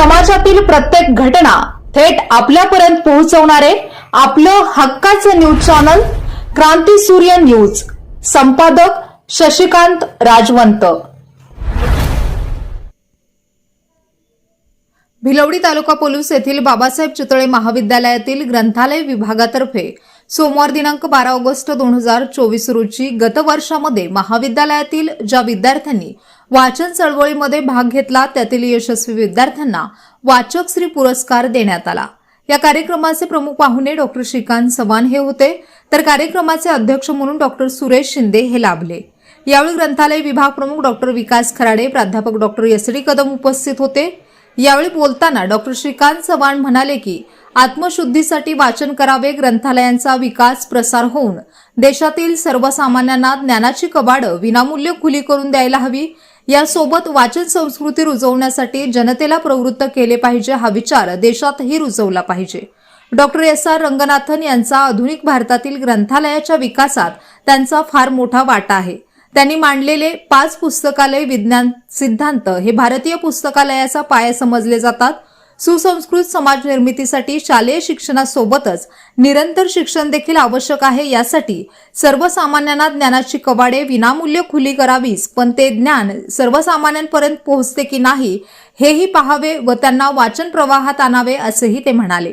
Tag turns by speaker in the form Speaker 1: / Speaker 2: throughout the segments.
Speaker 1: समाजातील प्रत्येक घटना थेट आपल्यापर्यंत पोहोचवणारे आपलं हक्काचं न्यूज चॅनल क्रांती सूर्य न्यूज. संपादक शशिकांत राजवंत. भिलवडी तालुका पोलीस येथील बाबासाहेब चितळे महाविद्यालयातील ग्रंथालय विभागातर्फे सोमवार दिनांक बारा ऑगस्ट दोन हजार चोवीस रोजी गतवर्षामध्ये महाविद्यालयातील ज्या विद्यार्थ्यांनी वाचन चळवळीमध्ये भाग घेतला त्यातील यशस्वी विद्यार्थ्यांना वाचक श्री पुरस्कार देण्यात आला. या कार्यक्रमाचे प्रमुख पाहुणे डॉक्टर श्रीकांत चव्हाण हे होते. तर कार्यक्रमाचे अध्यक्ष म्हणून डॉक्टर सुरेश शिंदे हे लाभले. यावेळी ग्रंथालय विभाग प्रमुख डॉक्टर विकास खराडे प्राध्यापक डॉक्टर एस डी कदम उपस्थित होते. यावेळी बोलताना डॉक्टर श्रीकांत चव्हाण म्हणाले की आत्मशुद्धीसाठी वाचन करावे ग्रंथालयांचा विकास प्रसार होऊन देशातील सर्वसामान्यांना ज्ञानाची कबाडं विनामूल्य खुली करून द्यायला हवी. यासोबत वाचन संस्कृती रुजवण्यासाठी जनतेला प्रवृत्त केले पाहिजे हा विचार देशातही रुजवला पाहिजे. Doctor S. आर. रंगनाथन यांचा आधुनिक भारतातील ग्रंथालयाच्या विकासात त्यांचा फार मोठा वाटा आहे. त्यांनी मांडलेले पाच पुस्तकालय विज्ञान सिद्धांत हे भारतीय पुस्तकालयाचा पाया समजले जातात. सुसंस्कृत समाज निर्मितीसाठी शालेय शिक्षणासोबतच निरंतर शिक्षण देखील आवश्यक आहे. यासाठी सर्वसामान्यांना ज्ञानाची कवाडे विनामूल्य खुली करावीस पण ते ज्ञान सर्वसामान्यांपर्यंत पोहोचते की नाही हेही पाहावे व त्यांना वाचन प्रवाहात आणावे असेही ते म्हणाले.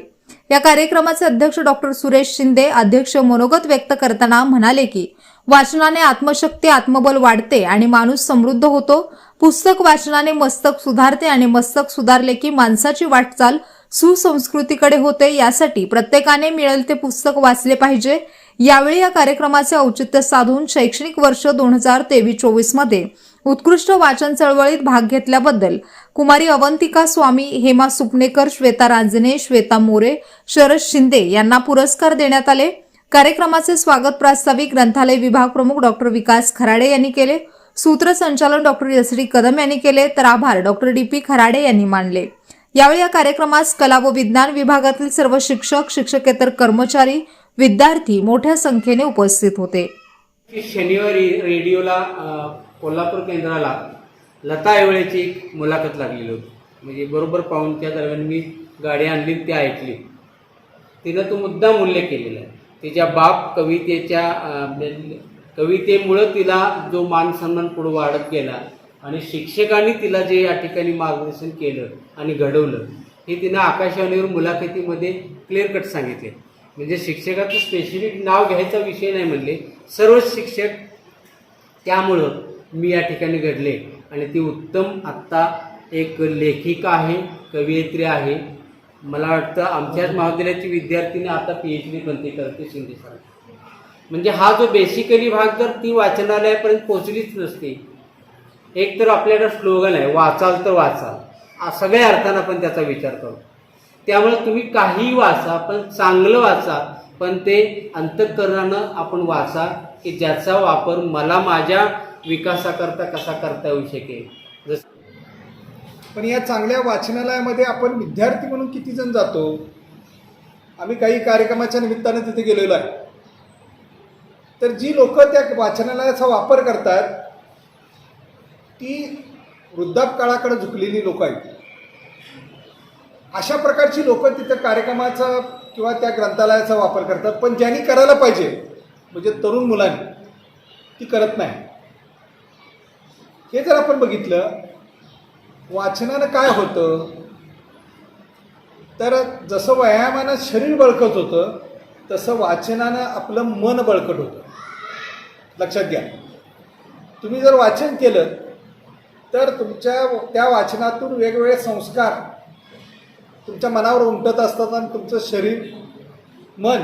Speaker 1: या कार्यक्रमाचे अध्यक्ष डॉक्टर सुरेश शिंदे अध्यक्ष मनोगत व्यक्त करताना म्हणाले की वाचनाने आत्मशक्ती आत्मबल वाढते आणि माणूस समृद्ध होतो. पुस्तक वाचनाने मस्तक सुधारते आणि मस्तक सुधारले की माणसाची वाटचाल सुसंस्कृतीकडे होते. यासाठी प्रत्येकाने मिळेल ते पुस्तक वाचले पाहिजे. यावेळी या कार्यक्रमाचे औचित्य साधून शैक्षणिक वर्ष दोन हजार तेवीस चोवीसमध्ये उत्कृष्ट वाचन चळवळीत भाग घेतल्याबद्दल कुमारी अवंतिका स्वामी हेमा सुपनेकर श्वेता रांजने श्वेता मोरे शरद शिंदे यांना पुरस्कार देण्यात आले. कार्यक्रमाचे स्वागत प्रास्ताविक ग्रंथालय विभाग प्रमुख डॉक्टर विकास खराडे यांनी केले. सूत्रसंचालन डॉक्टर एस डी कदम यांनी केले. तर आभार डॉक्टर डी पी खराडे यांनी मानले. यावेळी या कार्यक्रमास कला व विज्ञान विभागातील सर्व शिक्षक शिक्षकेतर कर्मचारी विद्यार्थी मोठ्या संख्येने उपस्थित होते.
Speaker 2: शनिवारी रेडिओला कोल्हापूर केंद्राला लता ऐवळेची मुलाखत लागलेली होती. म्हणजे बरोबर पाहून त्या दरम्यान मी गाडी आणली आणि ती ऐकली. तिनं तो मुद्दाम उल्लेख केलेला आहे. तिच्या बाप कवितेच्या कवितेमुळं तिला जो मान सन्मान पुढे वाढत गेला आणि शिक्षकांनी तिला जे या ठिकाणी मार्गदर्शन केलं आणि घडवलं हे तिनं आकाशवाणीवर मुलाखतीमध्ये क्लिअर कट सांगितले. म्हणजे शिक्षकाचं स्पेसिफिक नाव घ्यायचा विषय नाही म्हणले सर्वच शिक्षक त्यामुळं मी या ठिकाणी घडले. आणि ती उत्तम आत्ता एक लेखिका आहे कवयित्री आहे. मला वाटतं आमच्याच महाविद्यालयाची विद्यार्थीने आता पी एच डी बनते करते शिंदे सर म्हणजे हा जो बेसिकली भाग जर ती वाचनालयापर्यंत पोचलीच नसते एक तर आपल्याकडं स्लोगन आहे वाचाल तर वाचाल. सगळ्या अर्थानं आपण त्याचा विचार करू. त्यामुळे तुम्ही काहीही वाचा पण चांगलं वाचा पण ते अंतःकरणानं आपण वाचा की ज्याचा वापर मला माझ्या विकासाकरता कसा करता येऊ शकेल. जसं
Speaker 3: पण या चांगल्या वाचनालयामध्ये आपण विद्यार्थी म्हणून किती जण जातो? आम्ही काही कार्यक्रमाच्या निमित्तानं तिथे गेलेलो आहे. तर जी लोक त्या वाचनालयाचा वापर करतात ती वृद्धापकाळाकडे झुकलेली लोक आहेत. अशा प्रकारची लोक तिथं कार्यक्रमाचा किंवा त्या ग्रंथालयाचा वापर करतात पण ज्यांनी करायला पाहिजे म्हणजे तरुण मुलांनी ती करत नाही. हे जर आपण बघितलं वाचनानं काय होतं? तर जसं व्यायामानं शरीर बळकट होतं तसं वाचनानं आपलं मन बळकट होतं. लक्षात घ्या. तुम्ही जर वाचन केलं तर तुमच्या त्या वाचनातून वेगवेगळे संस्कार तुमच्या मनावर उमटत असतात आणि तुमचं शरीर मन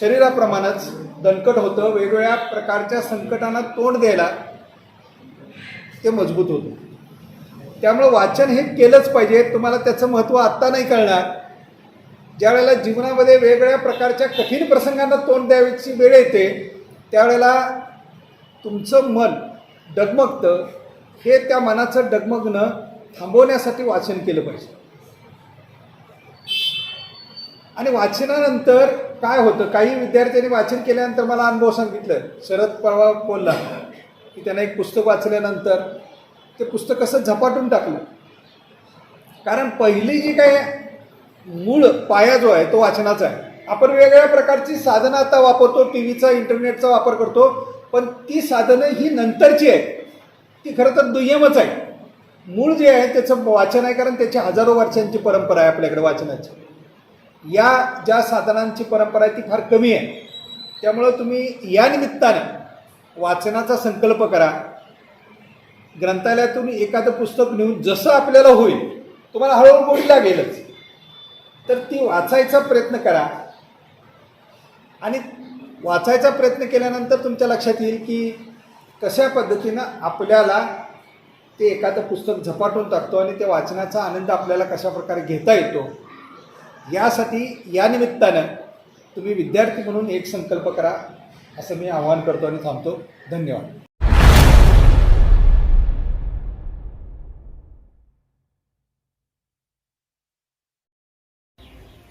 Speaker 3: शरीराप्रमाणेच दणकट होतं. वेगवेगळ्या प्रकारच्या संकटांना तोंड द्यायला ते मजबूत होतं. त्यामुळं वाचन हे केलंच पाहिजे. तुम्हाला त्याचं महत्त्व आत्ता नाही कळणार. ज्या वेळेला जीवनामध्ये वेगवेगळ्या प्रकारच्या कठीण प्रसंगांना तोंड द्यावीची वेळ येते त्यावेळेला तुमचं मन डगमगतं. हे त्या मनाचं डगमगणं थांबवण्यासाठी वाचन केलं पाहिजे. आणि वाचनानंतर काय होतं? काही विद्यार्थ्यांनी वाचन केल्यानंतर मला अनुभव सांगितलं. शरद परवा बोलला की त्यांना एक पुस्तक वाचल्यानंतर ते पुस्तक असं झपाटून टाकलं. कारण पहिली जी काय मूळ पाया जो आहे तो वाचनाचा आहे. आपण वेगवेगळ्या प्रकारची साधनं आता वापरतो टी व्हीचा इंटरनेटचा वापर करतो पण ती साधनं ही नंतरची आहेत. ती खरं तर दुय्यमच आहे मूळ जे आहे त्याचं वाचन आहे कारण त्याची हजारो वर्षांची परंपरा आहे आपल्याकडे वाचनाची. या ज्या साधनांची परंपरा आहे ती फार कमी आहे. त्यामुळं तुम्ही या निमित्तानं वाचनाचा संकल्प करा. ग्रंथालयातून एखादं पुस्तक नेऊन जसं आपल्याला होईल तुम्हाला हळूहळू गोडी लागेलच. तर ती वाचायचा प्रयत्न करा. आणि वाचायचा प्रयत्न केल्यानंतर तुमच्या लक्षात येईल की कशा पद्धतीनं आपल्याला ते एखादं पुस्तक झपाटून टाकतो आणि त्या वाचनाचा आनंद आपल्याला कशा प्रकारे घेता येतो यासाठी या निमित्तानं तुम्ही विद्यार्थी म्हणून एक संकल्प करा असं मी आवाहन करतो आणि थांबतो. धन्यवाद.